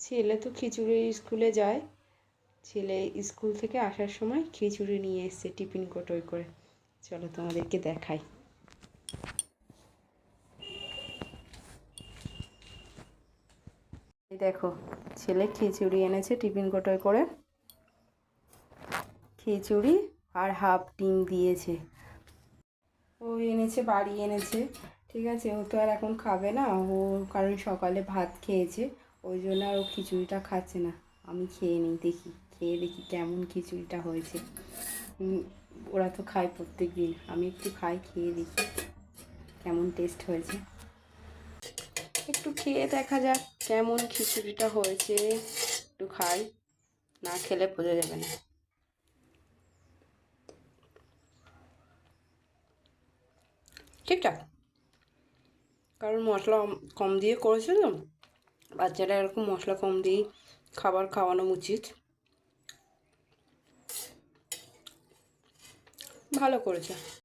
ছেলে তো খিচুড়ি স্কুলে যায়। ছেলে স্কুল থেকে আসার সময় খিচুড়ি নিয়ে এসছে টিফিন কোটোয় করে। চলো তোমাদেরকে দেখাই। দেখো, ছেলে খিচুড়ি এনেছে টিফিন কোটোয় করে। খিচুড়ি আর হাফ ডিম দিয়েছে। ও এনেছে, বাড়ি এনেছে। ঠিক আছে, ও তো আর এখন খাবে না। ও কারণ সকালে ভাত খেয়েছে। ওই জন্য আর ও খিচুড়িটা খাচ্ছে না। আমি খেয়ে নিই, দেখি, খেয়ে দেখি কেমন খিচুড়িটা হয়েছে। ওরা তো খায় প্রত্যেক দিন, আমি একটু খাই, খেয়ে দেখি কেমন টেস্ট হয়েছে। একটু খেয়ে দেখা যাক কেমন খিচুড়িটা হয়েছে, একটু খাই, না খেলে বোঝা যাবে না। ঠিকঠাক। কারণ মশলা কম দিয়ে করেছে তো বাচ্চারা এরকম মশলা কম দিয়েই খাবার খাওয়ানো উচিত। ভালো করেছে।